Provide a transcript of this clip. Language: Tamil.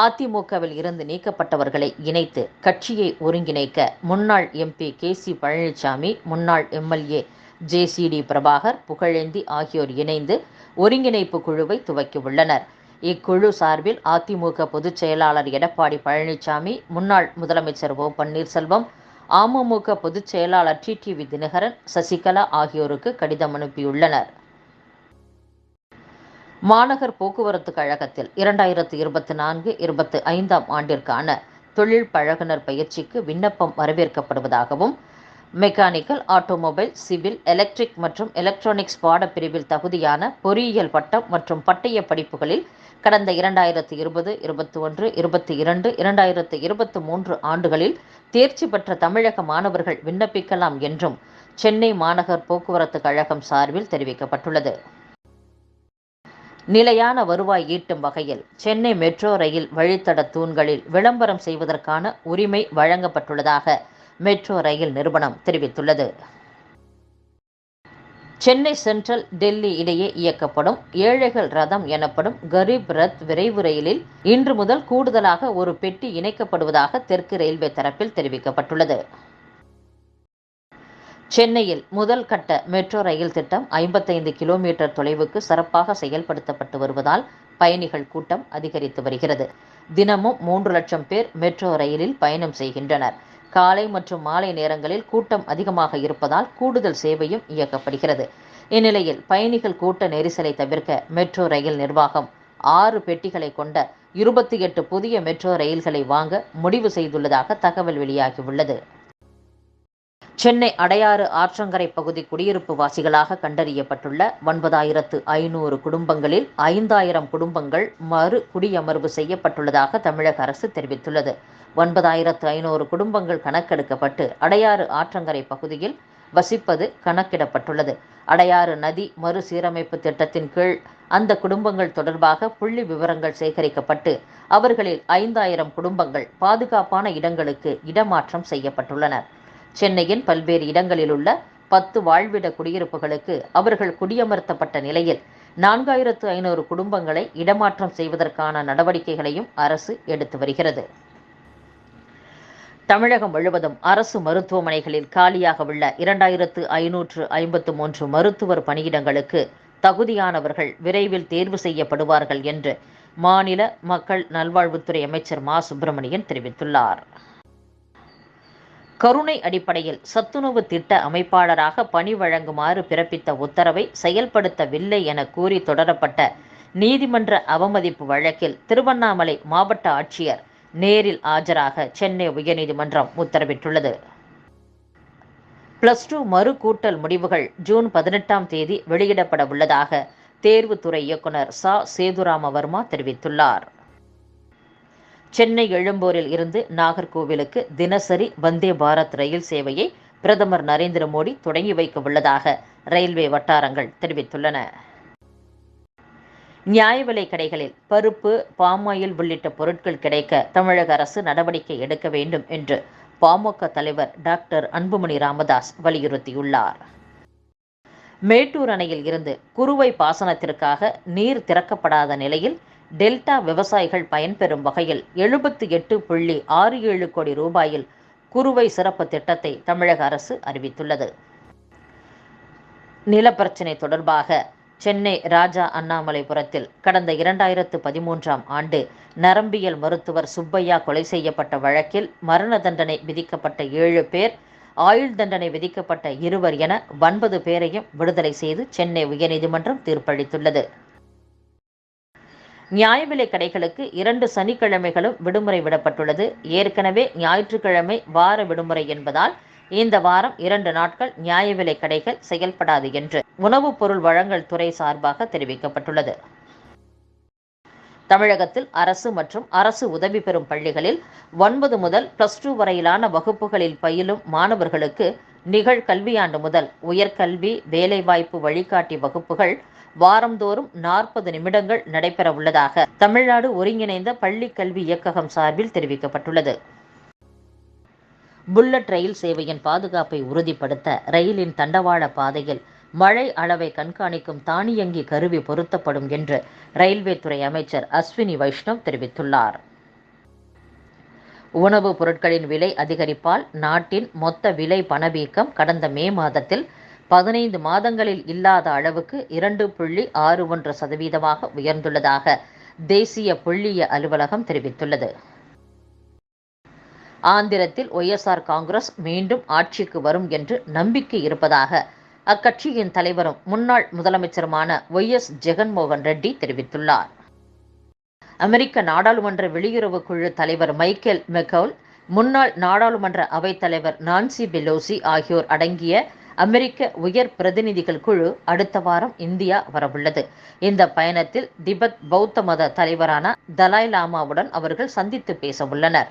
அதிமுகவில் இருந்து நீக்கப்பட்டவர்களை இணைத்து கட்சியை ஒருங்கிணைக்க முன்னாள் எம்பி கே சி பழனிசாமி முன்னாள் MLA J C D Prabhakar Pugazhendhi ஆகியோர் இணைந்து ஒருங்கிணைப்பு குழுவை துவக்கியுள்ளனர் இக்குழு சார்பில் அதிமுக பொதுச் செயலாளர் எடப்பாடி பழனிசாமி முன்னாள் முதலமைச்சர் ஓ பன்னீர்செல்வம் அமமுக பொதுச் செயலாளர் டிடிவி தினகரன் சசிகலா ஆகியோருக்கு கடிதம் அனுப்பியுள்ளனர். மாநகர் போக்குவரத்து கழகத்தில் இரண்டாயிரத்து இருபத்தி நான்கு இருபத்தி ஐந்தாம் ஆண்டிற்கான தொழில் பழகுனர் பயிற்சிக்கு விண்ணப்பம் வரவேற்கப்படுவதாகவும் மெக்கானிக்கல் ஆட்டோமொபைல் சிவில் எலக்ட்ரிக் மற்றும் எலக்ட்ரானிக்ஸ் பாடப்பிரிவில் தகுதியான பொறியியல் பட்டம் மற்றும் பட்டய படிப்புகளில் கடந்த இரண்டாயிரத்து இருபது இருபத்தி ஒன்று இருபத்தி இரண்டு இரண்டாயிரத்து இருபத்தி மூன்று ஆண்டுகளில் தேர்ச்சி பெற்ற தமிழக மாணவர்கள் விண்ணப்பிக்கலாம் என்றும் சென்னை மாநகர் போக்குவரத்து கழகம் சார்பில் தெரிவிக்கப்பட்டுள்ளது. நிலையான வருவாய் ஈட்டும் வகையில் சென்னை மெட்ரோ ரயில் வழித்தட தூண்களில் விளம்பரம் செய்வதற்கான உரிமை வழங்கப்பட்டுள்ளதாக மெட்ரோ ரயில் நிறுவனம் தெரிவித்துள்ளது. சென்னை சென்ட்ரல் டெல்லி இடையே இயக்கப்படும் ஏழைகள் ரதம் எனப்படும் கரீப் ரத் விரைவு ரயிலில் இன்று முதல் கூடுதலாக ஒரு பெட்டி இணைக்கப்படுவதாக தெற்கு ரயில்வே தரப்பில் தெரிவிக்கப்பட்டுள்ளது. சென்னையில் முதல் கட்ட மெட்ரோ ரயில் திட்டம் ஐம்பத்தைந்து கிலோமீட்டர் தொலைவுக்கு சிறப்பாக செயல்படுத்தப்பட்டு வருவதால் பயணிகள் கூட்டம் அதிகரித்து வருகிறது. தினமும் மூன்று லட்சம் பேர் மெட்ரோ ரயிலில் பயணம் செய்கின்றனர். காலை மற்றும் மாலை நேரங்களில் கூட்டம் அதிகமாக இருப்பதால் கூடுதல் சேவையும் இயக்கப்படுகிறது. இந்நிலையில் பயணிகள் கூட்ட நெரிசலை தவிர்க்க மெட்ரோ ரயில் நிர்வாகம் ஆறு பெட்டிகளை கொண்ட இருபத்தி எட்டு புதிய மெட்ரோ ரயில்களை வாங்க முடிவு செய்துள்ளதாக தகவல் வெளியாகியுள்ளது. சென்னை அடையாறு ஆற்றங்கரை பகுதி குடியிருப்பு வாசிகளாக கண்டறியப்பட்டுள்ள ஒன்பதாயிரத்து ஐநூறு குடும்பங்களில் ஐந்தாயிரம் குடும்பங்கள் மறு குடியமர்வு செய்யப்பட்டுள்ளதாக தமிழக அரசு தெரிவித்துள்ளது. ஒன்பதாயிரத்து ஐநூறு குடும்பங்கள் கணக்கெடுக்கப்பட்டு அடையாறு ஆற்றங்கரை பகுதியில் வசிப்பது கணக்கிடப்பட்டுள்ளது. அடையாறு நதி மறுசீரமைப்பு திட்டத்தின் கீழ் அந்த குடும்பங்கள் தொடர்பாக புள்ளி விவரங்கள் சேகரிக்கப்பட்டு அவர்களில் ஐந்தாயிரம் குடும்பங்கள் பாதுகாப்பான இடங்களுக்கு இடமாற்றம் செய்யப்பட்டுள்ளனர். சென்னையின் பல்வேறு இடங்களில் உள்ள பத்து வாழ்விட குடியிருப்புகளுக்கு அவர்கள் குடியமர்த்தப்பட்ட நிலையில் நான்காயிரத்து ஐநூறு குடும்பங்களை இடமாற்றம் செய்வதற்கான நடவடிக்கைகளையும் அரசு எடுத்து வருகிறது. தமிழகம் முழுவதும் அரசு மருத்துவமனைகளில் காலியாக உள்ள இரண்டாயிரத்து ஐநூற்று ஐம்பத்து மூன்று மருத்துவர் பணியிடங்களுக்கு தகுதியானவர்கள் விரைவில் தேர்வு செய்யப்படுவார்கள் என்று மாநில மக்கள் நல்வாழ்வுத்துறை அமைச்சர் மா. சுப்பிரமணியன் தெரிவித்துள்ளார். கருணை அடிப்படையில் சத்துணவு திட்ட அமைப்பாளராக பணி வழங்குமாறு பிறப்பித்த உத்தரவை செயல்படுத்தவில்லை என கூறி தொடரப்பட்ட நீதிமன்ற அவமதிப்பு வழக்கில் திருவண்ணாமலை மாவட்ட ஆட்சியர் நேரில் ஆஜராக சென்னை உயர்நீதிமன்றம் உத்தரவிட்டுள்ளது. பிளஸ் டூ மறு கூட்டல் முடிவுகள் ஜூன் பதினெட்டாம் தேதி வெளியிடப்பட உள்ளதாக தேர்வுத்துறை இயக்குனர் சா. சேதுராமவர்மா தெரிவித்துள்ளார். சென்னை எழும்பூரில் இருந்து நாகர்கோவிலுக்கு தினசரி வந்தே பாரத் ரயில் சேவையை பிரதமர் நரேந்திர மோடி தொடங்கி வைக்க உள்ளதாக ரயில்வே வட்டாரங்கள் தெரிவித்துள்ளன. நியாய விலை கடைகளில் பருப்பு பாமாயில் உள்ளிட்ட பொருட்கள் கிடைக்க தமிழக அரசு நடவடிக்கை எடுக்க வேண்டும் என்று பாமக தலைவர் டாக்டர் அன்புமணி ராமதாஸ் வலியுறுத்தியுள்ளார். மேட்டூர் அணையில் இருந்து குறுவை பாசனத்திற்காக நீர் திறக்கப்படாத நிலையில் டெல்டா விவசாயிகள் பயன்பெறும் வகையில் எழுபத்தி எட்டு புள்ளி ஆறு ஏழு கோடி ரூபாயில் குறுவை சிறப்பு திட்டத்தை தமிழக அரசு அறிவித்துள்ளது. நிலப்பிரச்சினை தொடர்பாக சென்னை ராஜா அண்ணாமலைபுரத்தில் கடந்த இரண்டாயிரத்து பதிமூன்றாம் ஆண்டு நரம்பியல் மருத்துவர் சுப்பையா கொலை செய்யப்பட்ட வழக்கில் மரண தண்டனை விதிக்கப்பட்ட ஏழு பேர் ஆயுள் தண்டனை விதிக்கப்பட்ட இருவர் என ஒன்பது பேரையும் விடுதலை செய்து சென்னை உயர்நீதிமன்றம் தீர்ப்பளித்துள்ளது. நியாய விலை கடைகளுக்கு இரண்டு சனிக்கிழமைகளும் விடுமுறை விடப்பட்டுள்ளது. ஏற்கனவே ஞாயிற்றுக்கிழமை வார விடுமுறை என்பதால் இந்த வாரம் இரண்டு நாட்கள் நியாய விலை கடைகள் செயல்படாது என்று உணவுப் பொருள் வழங்கல் துறை சார்பாக தெரிவிக்கப்பட்டுள்ளது. தமிழகத்தில் அரசு மற்றும் அரசு உதவி பெறும் பள்ளிகளில் ஒன்பது முதல் பிளஸ் டூ வரையிலான வகுப்புகளில் பயிலும் மாணவர்களுக்கு நிகழ்கல்வியாண்டு முதல் உயர்கல்வி வேலைவாய்ப்பு வழிகாட்டி வகுப்புகள் வாரந்தோறும் நாற்பது நிமிடங்கள் நடைபெற உள்ளதாக தமிழ்நாடு ஒருங்கிணைந்த பள்ளி கல்வி இயக்ககம் சார்பில் தெரிவிக்கப்பட்டுள்ளது. புல்லட் ரயில் சேவையின் பாதுகாப்பை உறுதிப்படுத்த ரயிலின் தண்டவாள பாதையில் மழை அளவை கண்காணிக்கும் தானியங்கி கருவி பொருத்தப்படும் என்று ரயில்வே துறை அமைச்சர் அஸ்வினி வைஷ்ணவ் தெரிவித்துள்ளார். உணவுப் பொருட்களின் விலை அதிகரிப்பால் நாட்டின் மொத்த விலை பணவீக்கம் கடந்த மே மாதத்தில் பதினைந்து மாதங்களில் இல்லாத அளவுக்கு இரண்டு புள்ளி ஆறு ஒன்று சதவீதமாக உயர்ந்துள்ளதாக தேசிய புள்ளிய அலுவலகம் தெரிவித்துள்ளது. ஆந்திரத்தில் ஒய்எஸ்ஆர் காங்கிரஸ் மீண்டும் ஆட்சிக்கு வரும் என்று நம்பிக்கை இருப்பதாக அக்கட்சியின் தலைவரும் முன்னாள் முதலமைச்சருமான ஒய் எஸ் ஜெகன்மோகன் ரெட்டி தெரிவித்துள்ளார். அமெரிக்க நாடாளுமன்ற வெளியுறவு குழு தலைவர் மைக்கேல் மெக்கவுல் முன்னாள் நாடாளுமன்ற அவைத்தலைவர் நான்சி பெலோசி ஆகியோர் அடங்கிய அமெரிக்க உயர் பிரதிநிதிகள் குழு அடுத்த வாரம் இந்தியா வரவுள்ளது. இந்த பயணத்தில் திபெத் பௌத்த மத தலைவரான தலாய் லாமாவுடன் அவர்கள் சந்தித்து பேச உள்ளனர்